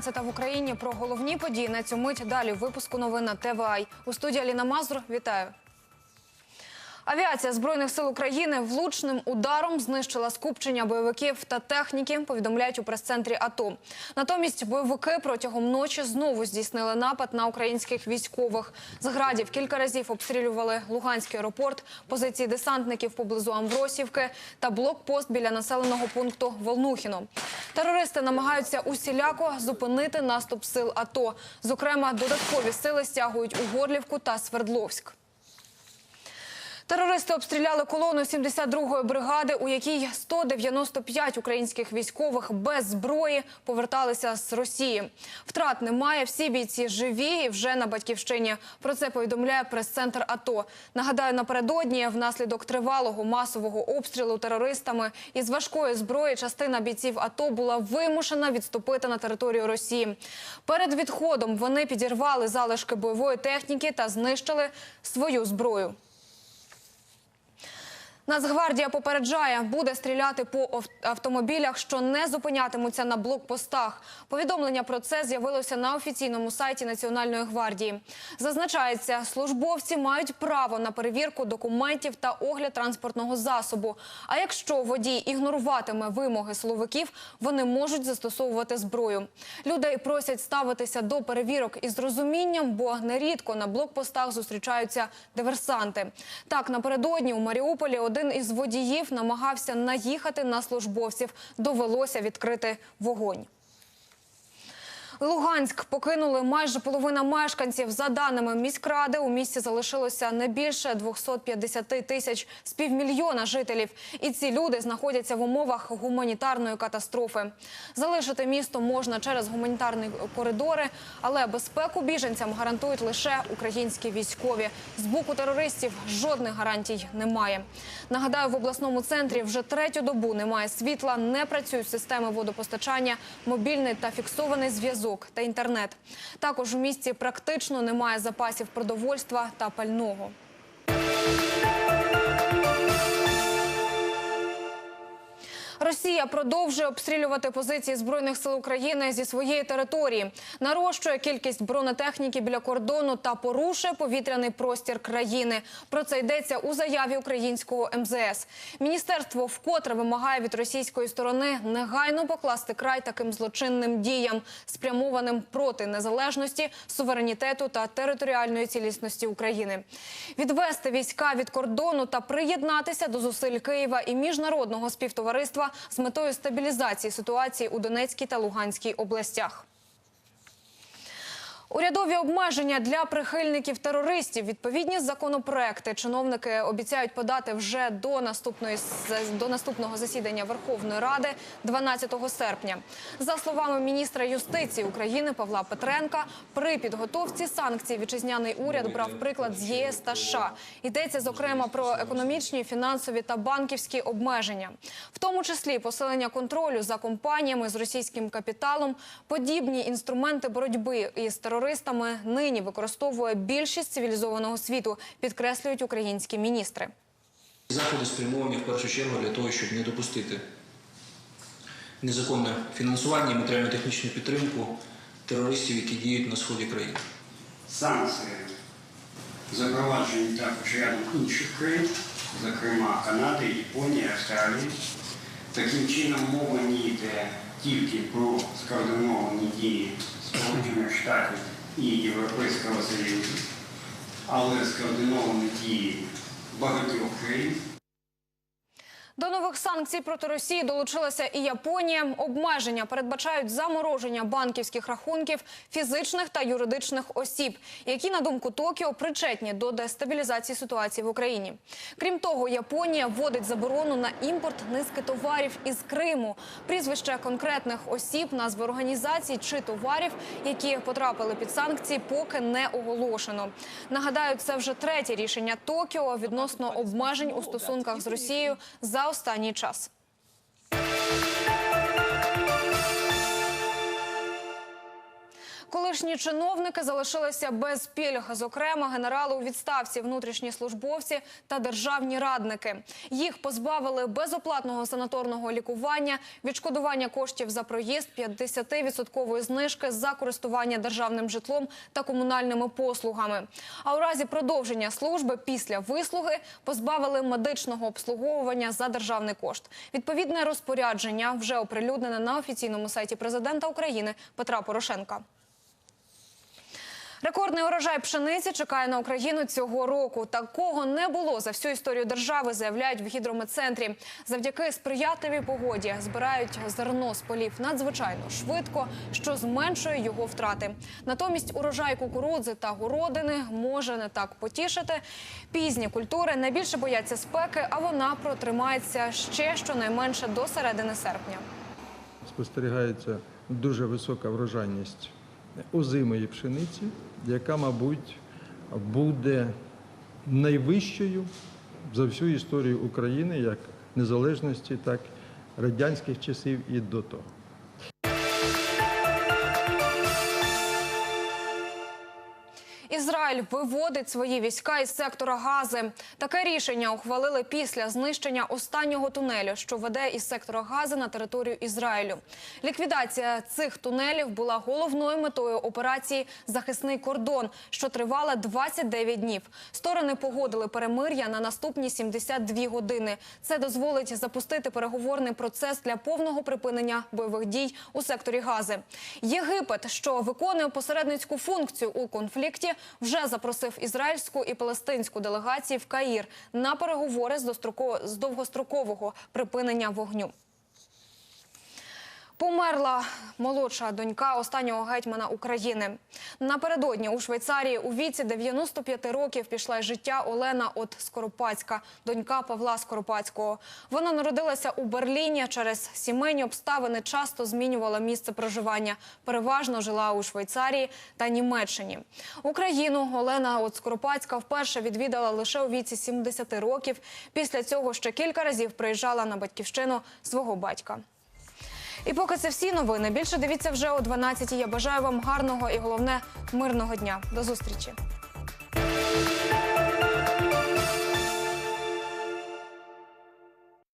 12 в Україні про головні події на цю мить. Далі в випуску новин на ТВА. У студії Аліна Мазур. Вітаю. Авіація збройних сил України влучним ударом знищила скупчення бойовиків та техніки. Повідомляють у прес-центрі АТО. Натомість бойовики протягом ночі знову здійснили напад на українських військових. З градів кілька разів обстрілювали Луганський аеропорт, позиції десантників поблизу Амвросівки та блокпост біля населеного пункту Волнухіно. Терористи намагаються усіляко зупинити наступ сил АТО. Зокрема, додаткові сили стягують у Горлівку та Свердловськ. Терористи обстріляли колону 72-ї бригади, у якій 195 українських військових без зброї поверталися з Росії. Втрат немає. Всі бійці живі і вже на батьківщині. Про це повідомляє прес-центр АТО. Нагадаю, напередодні внаслідок тривалого масового обстрілу терористами із важкої зброї частина бійців АТО була вимушена відступити на територію Росії. Перед відходом вони підірвали залишки бойової техніки та знищили свою зброю. Нацгвардія попереджає, буде стріляти по автомобілях, що не зупинятимуться на блокпостах. Повідомлення про це з'явилося на офіційному сайті Національної гвардії. Зазначається, службовці мають право на перевірку документів та огляд транспортного засобу. А якщо водій ігноруватиме вимоги силовиків, вони можуть застосовувати зброю. Людей просять ставитися до перевірок із розумінням, бо нерідко на блокпостах зустрічаються диверсанти. Так, напередодні у Маріуполі один із водіїв намагався наїхати на службовців. Довелося відкрити вогонь. Луганськ покинули майже половина мешканців. За даними міськради, у місті залишилося не більше 250 тисяч з півмільйона жителів. І ці люди знаходяться в умовах гуманітарної катастрофи. Залишити місто можна через гуманітарні коридори, але безпеку біженцям гарантують лише українські військові. З боку терористів жодних гарантій немає. Нагадаю, в обласному центрі вже третю добу немає світла, не працюють системи водопостачання, мобільний та фіксований зв'язок та інтернет. Також у місті практично немає запасів продовольства та пального. Росія продовжує обстрілювати позиції збройних сил України зі своєї території, нарощує кількість бронетехніки біля кордону та порушує повітряний простір країни. Про це йдеться у заяві українського МЗС. Міністерство вкотре вимагає від російської сторони негайно покласти край таким злочинним діям, спрямованим проти незалежності, суверенітету та територіальної цілісності України. Відвести війська від кордону та приєднатися до зусиль Києва і міжнародного співтовариства з метою стабілізації ситуації у Донецькій та Луганській областях. Урядові обмеження для прихильників терористів. Відповідні законопроекти чиновники обіцяють подати вже до наступної до наступного засідання Верховної Ради 12 серпня. За словами міністра юстиції України Павла Петренка, при підготовці санкцій вітчизняний уряд брав приклад з ЄС та США. Йдеться зокрема про економічні, фінансові та банківські обмеження, в тому числі посилення контролю за компаніями з російським капіталом. Подібні інструменти боротьби із терористами нині використовує більшість цивілізованого світу, підкреслюють українські міністри. Заходи спрямовані в першу чергу для того, щоб не допустити незаконне фінансування і матеріально-технічну підтримку терористів, які діють на сході країни. Санкції запроваджені також рядом інших країн, зокрема Канади, Японії, Австралії. Таким чином мова не йде тільки про скоординовані дії Сполучених Штатів і Європейського Союзу, але скоординовані дії багатьох країн. До нових санкцій проти Росії долучилася і Японія. Обмеження передбачають замороження банківських рахунків фізичних та юридичних осіб, які на думку Токіо причетні до дестабілізації ситуації в Україні. Крім того, Японія вводить заборону на імпорт низки товарів із Криму, прізвища конкретних осіб, назви організацій чи товарів, які потрапили під санкції, поки не оголошено. Нагадаю, це вже третє рішення Токіо відносно обмежень у стосунках з Росією за останній час. Колишні чиновники залишилися без пільг, зокрема генерали у відставці, внутрішні службовці та державні радники. Їх позбавили безоплатного санаторного лікування, відшкодування коштів за проїзд, 50% знижки за користування державним житлом та комунальними послугами. А у разі продовження служби після вислуги позбавили медичного обслуговування за державний кошт. Відповідне розпорядження вже оприлюднене на офіційному сайті президента України Петра Порошенка. Рекордний урожай пшениці чекає на Україну цього року. Такого не було за всю історію держави, заявляють в гідрометцентрі. Завдяки сприятливій погоді збирають зерно з полів надзвичайно швидко, що зменшує його втрати. Натомість урожай кукурудзи та городини може не так потішити. Пізні культури найбільше бояться спеки, а вона протримається ще щонайменше до середини серпня. спостерігається дуже висока врожайність озимої пшениці, яка, мабуть, буде найвищою за всю історію України, як незалежності, так і радянських часів і до того. Ізраїль виводить свої війська із сектора Гази. Таке рішення ухвалили після знищення останнього тунелю, що веде із сектора Гази на територію Ізраїлю. Ліквідація цих тунелів була головною метою операції Захисний кордон, що тривала 29 днів. Сторони погодили перемир'я на наступні 72 години. Це дозволить запустити переговорний процес для повного припинення бойових дій у секторі Гази. Єгипет, що виконує посередницьку функцію у конфлікті, вже запросив ізраїльську і палестинську делегації в Каїр на переговори з довгострокового припинення вогню. Померла молодша донька останнього гетьмана України. Напередодні у Швейцарії у віці 95 років пішла життя Олена От Скоропадська, донька Павла Скоропадського. Вона народилася у Берліні. Через сімейні обставини часто змінювала місце проживання. Переважно жила у Швейцарії та Німеччині. Україну Олена От Скоропадська вперше відвідала лише у віці 70 років. Після цього ще кілька разів приїжджала на батьківщину свого батька. І поки це всі новини. Більше дивіться вже о 12 Я бажаю вам гарного і головне мирного дня. До зустрічі.